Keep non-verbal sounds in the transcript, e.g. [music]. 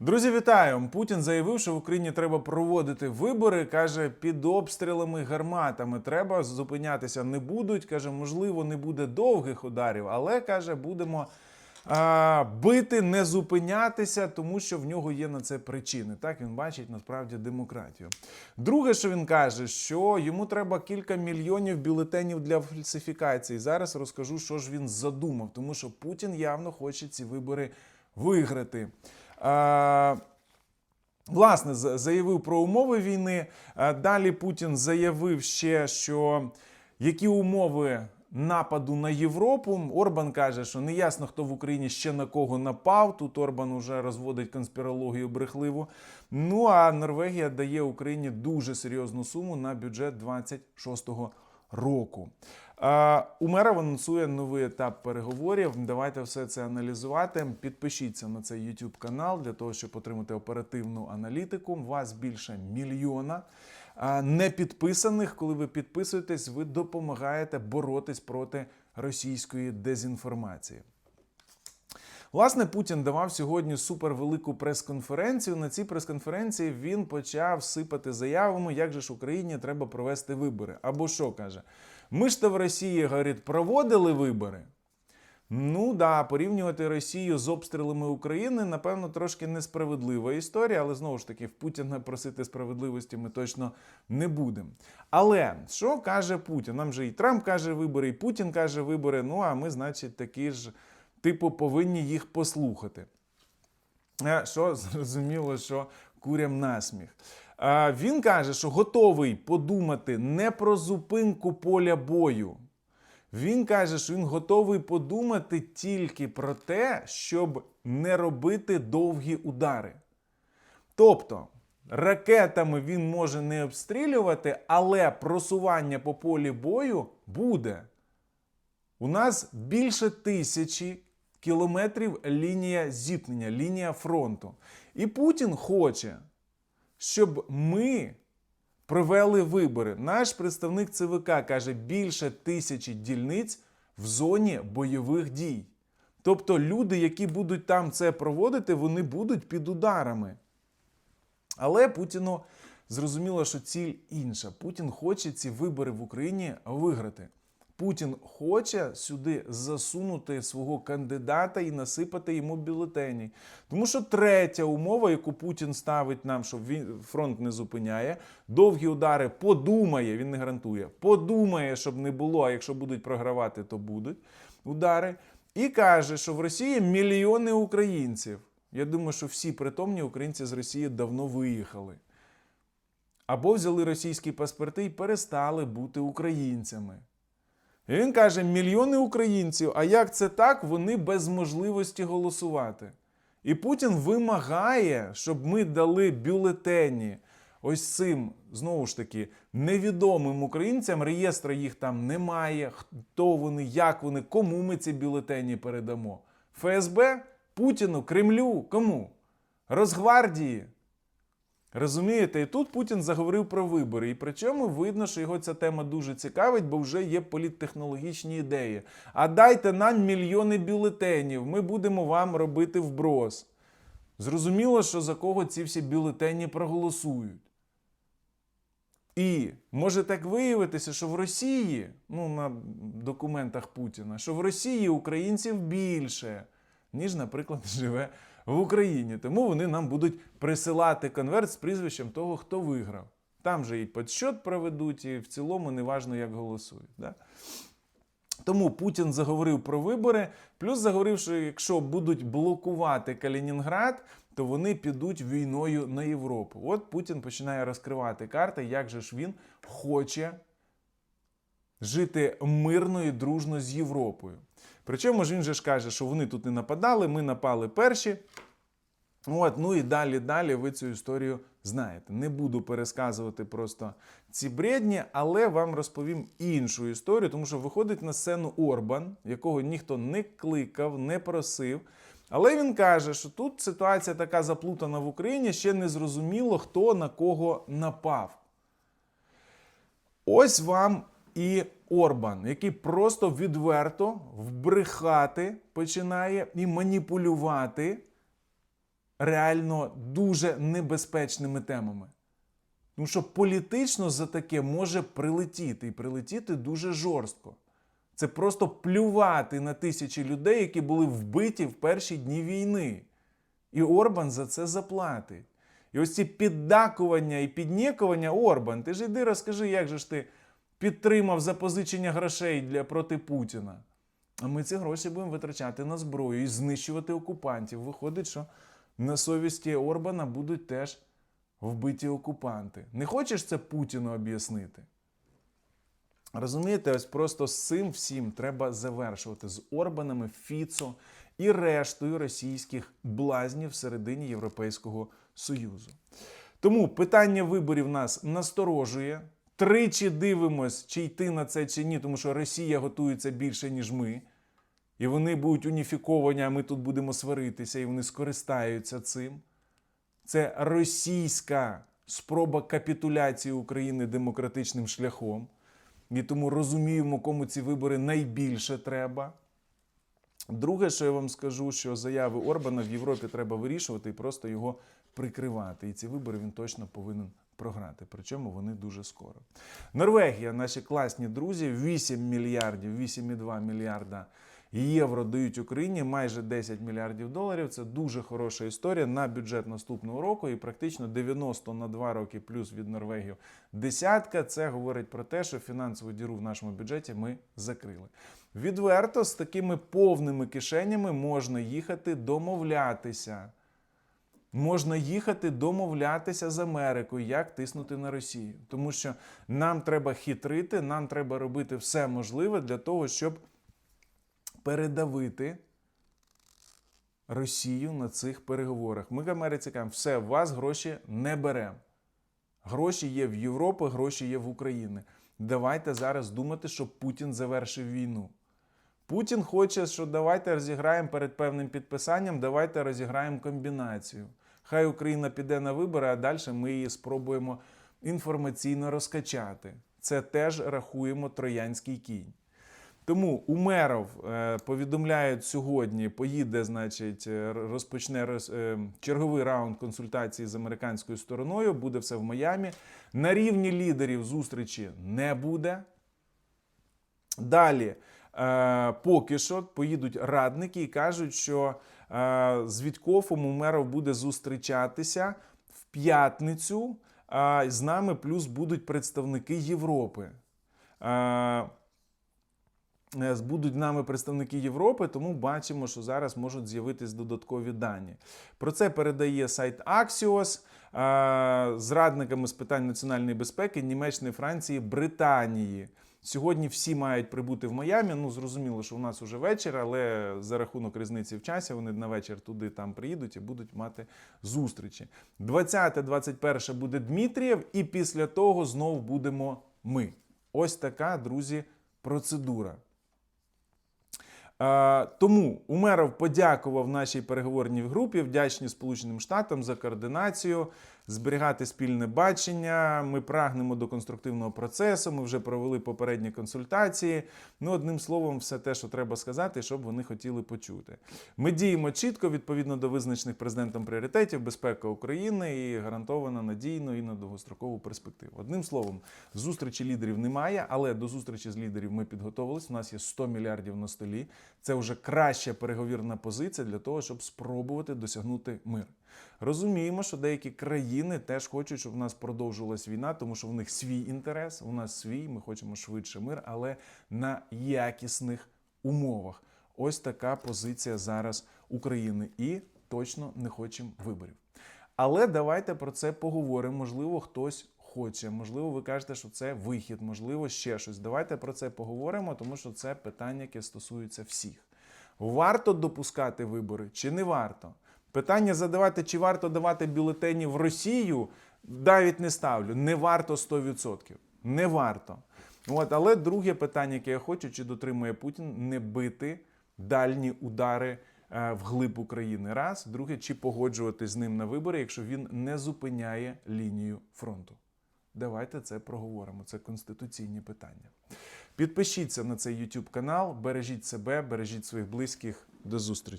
Друзі, вітаю! Путін заявив, що в Україні треба проводити вибори. каже, під обстрілами гарматами треба зупинятися не будуть. каже, можливо, не буде довгих ударів, але каже, будемо а, бити, не зупинятися, тому що в нього є на це причини. Так він бачить насправді демократію. Друге, що він каже, що йому треба кілька мільйонів бюлетенів для фальсифікації. Зараз розкажу, що ж він задумав, тому що Путін явно хоче ці вибори виграти. Власне, заявив про умови війни. Далі Путін заявив ще, що які умови нападу на Європу. Орбан каже, що не ясно, хто в Україні ще на кого напав. Тут Орбан уже розводить конспірологію брехливу. Ну а Норвегія дає Україні дуже серйозну суму на бюджет 26-го року. Е, мера анонсує новий етап переговорів. Давайте все це аналізувати. Підпишіться на цей YouTube канал для того, щоб отримати оперативну аналітику. Вас більше мільйона. непідписаних. Не підписаних, коли ви підписуєтесь, ви допомагаєте боротись проти російської дезінформації. Власне, Путін давав сьогодні супервелику прес-конференцію. На цій прес-конференції він почав сипати заявами, як же ж Україні треба провести вибори. Або що каже: ми ж то в Росії, говорить, проводили вибори. Ну да, порівнювати Росію з обстрілами України, напевно, трошки несправедлива історія, але знову ж таки, в Путіна просити справедливості ми точно не будемо. Але що каже Путін? Нам же і Трамп каже вибори, і Путін каже вибори. Ну а ми, значить, такі ж, типу, повинні їх послухати. Що [laughs] зрозуміло, що курям насміх. Він каже, що готовий подумати не про зупинку поля бою. Він каже, що він готовий подумати тільки про те, щоб не робити довгі удари. Тобто ракетами він може не обстрілювати, але просування по полі бою буде. У нас більше тисячі кілометрів лінія зіткнення, лінія фронту. І Путін хоче, щоб ми провели вибори. Наш представник ЦВК каже, більше тисячі дільниць в зоні бойових дій. Тобто люди, які будуть там це проводити, вони будуть під ударами. Але Путіну зрозуміло, що ціль інша. Путін хоче ці вибори в Україні виграти. Путін хоче сюди засунути свого кандидата і насипати йому бюлетені. Тому що третя умова, яку Путін ставить нам, щоб він фронт не зупиняє, довгі удари подумає, він не гарантує, подумає, щоб не було, а якщо будуть програвати, то будуть удари. І каже, що в Росії мільйони українців. Я думаю, що всі притомні українці з Росії давно виїхали. Або взяли російські паспорти і перестали бути українцями. Він каже: мільйони українців. А як це так? Вони без можливості голосувати. І Путін вимагає, щоб ми дали бюлетені ось цим, знову ж таки, невідомим українцям. Реєстру їх там немає. Хто вони, як вони, кому ми ці бюлетені передамо? ФСБ, Путіну, Кремлю, кому? Росгвардії. Розумієте, і тут Путін заговорив про вибори. І причому видно, що його ця тема дуже цікавить, бо вже є політтехнологічні ідеї. А дайте нам мільйони бюлетенів, ми будемо вам робити вброс. Зрозуміло, що за кого ці всі бюлетені проголосують. І може так виявитися, що в Росії, ну на документах Путіна, що в Росії українців більше, ніж, наприклад, живе в Україні. Тому вони нам будуть присилати конверт з прізвищем того, хто виграв. Там же і підсчет проведуть, і в цілому неважно, як голосують. Да? Тому Путін заговорив про вибори, плюс заговорив, що якщо будуть блокувати Калінінград, то вони підуть війною на Європу. От Путін починає розкривати карти, як же ж він хоче жити мирно і дружно з Європою. Причому ж він же ж каже, що вони тут не нападали, ми напали перші. От, ну і далі, далі ви цю історію знаєте. Не буду пересказувати просто ці бредні, але вам розповім іншу історію, тому що виходить на сцену Орбан, якого ніхто не кликав, не просив. Але він каже, що тут ситуація така заплутана в Україні, ще не зрозуміло, хто на кого напав. Ось вам і Орбан, який просто відверто вбрехати починає і маніпулювати реально дуже небезпечними темами. Тому що політично за таке може прилетіти і прилетіти дуже жорстко. Це просто плювати на тисячі людей, які були вбиті в перші дні війни. І Орбан за це заплатить. І ось ці піддакування і піднікування Орбан, ти ж іди розкажи, як же ж ти підтримав запозичення грошей для проти Путіна. А ми ці гроші будемо витрачати на зброю і знищувати окупантів. Виходить, що на совісті Орбана будуть теж вбиті окупанти. Не хочеш це Путіну об'яснити? Розумієте, ось просто з цим всім треба завершувати з Орбанами, Фіцо і рештою російських блазнів всередині Європейського Союзу. Тому питання виборів нас насторожує. Тричі дивимось, чи йти на це чи ні, тому що Росія готується більше, ніж ми. І вони будуть уніфіковані, а ми тут будемо сваритися, і вони скористаються цим. Це російська спроба капітуляції України демократичним шляхом. І тому розуміємо, кому ці вибори найбільше треба. Друге, що я вам скажу, що заяви Орбана в Європі треба вирішувати і просто його прикривати. І ці вибори він точно повинен програти. Причому вони дуже скоро. Норвегія, наші класні друзі, 8 мільярдів, 8,2 мільярда євро дають Україні, майже 10 мільярдів доларів. Це дуже хороша історія на бюджет наступного року. І практично 90 на 2 роки плюс від Норвегії десятка. Це говорить про те, що фінансову діру в нашому бюджеті ми закрили. Відверто з такими повними кишенями можна їхати домовлятися. Можна їхати домовлятися з Америкою, як тиснути на Росію. Тому що нам треба хитрити, нам треба робити все можливе для того, щоб передавити Росію на цих переговорах. Ми в Америці кажемо, все, вас гроші не беремо. Гроші є в Європі, гроші є в Україні. Давайте зараз думати, щоб Путін завершив війну. Путін хоче, що давайте розіграємо перед певним підписанням, давайте розіграємо комбінацію. Хай Україна піде на вибори, а далі ми її спробуємо інформаційно розкачати. Це теж рахуємо троянський кінь. Тому Умеров е, повідомляють сьогодні, поїде, значить, е, розпочне е, черговий раунд консультації з американською стороною. Буде все в Майамі. На рівні лідерів зустрічі не буде. Далі, поки що, поїдуть радники і кажуть, що з Вітькофом Умеров буде зустрічатися в п'ятницю. З нами плюс будуть представники Європи. Е, будуть нами представники Європи, тому бачимо, що зараз можуть з'явитись додаткові дані. Про це передає сайт Axios е, з радниками з питань національної безпеки Німеччини, Франції, Британії. Сьогодні всі мають прибути в Майамі. Ну, зрозуміло, що у нас уже вечір, але за рахунок різниці в часі вони на вечір туди там приїдуть і будуть мати зустрічі. 20-21 буде Дмитрієв, і після того знову будемо ми. Ось така, друзі, процедура. Тому Умеров подякував нашій переговорній групі, вдячні Сполученим Штатам за координацію, зберігати спільне бачення. Ми прагнемо до конструктивного процесу. Ми вже провели попередні консультації. Ну, одним словом, все те, що треба сказати, щоб вони хотіли почути. Ми діємо чітко відповідно до визначених президентом пріоритетів, безпека України і гарантована надійно і на довгострокову перспективу. Одним словом, зустрічі лідерів немає, але до зустрічі з лідерів ми підготовились. У нас є 100 мільярдів на столі. Це вже краща переговірна позиція для того, щоб спробувати досягнути мир. Розуміємо, що деякі країни теж хочуть, щоб в нас продовжувалась війна, тому що в них свій інтерес, у нас свій. Ми хочемо швидше мир, але на якісних умовах. Ось така позиція зараз України і точно не хочемо виборів. Але давайте про це поговоримо. Можливо, хтось хоче. Можливо, ви кажете, що це вихід, можливо, ще щось. Давайте про це поговоримо, тому що це питання, яке стосується всіх. Варто допускати вибори чи не варто? Питання задавати, чи варто давати бюлетені в Росію, навіть не ставлю. Не варто 100%. Не варто. От, але друге питання, яке я хочу, чи дотримує Путін не бити дальні удари е, вглиб України. Раз, друге, чи погоджуватись з ним на вибори, якщо він не зупиняє лінію фронту. Давайте це проговоримо. Це конституційні питання. Підпишіться на цей YouTube канал, бережіть себе, бережіть своїх близьких. До зустрічі.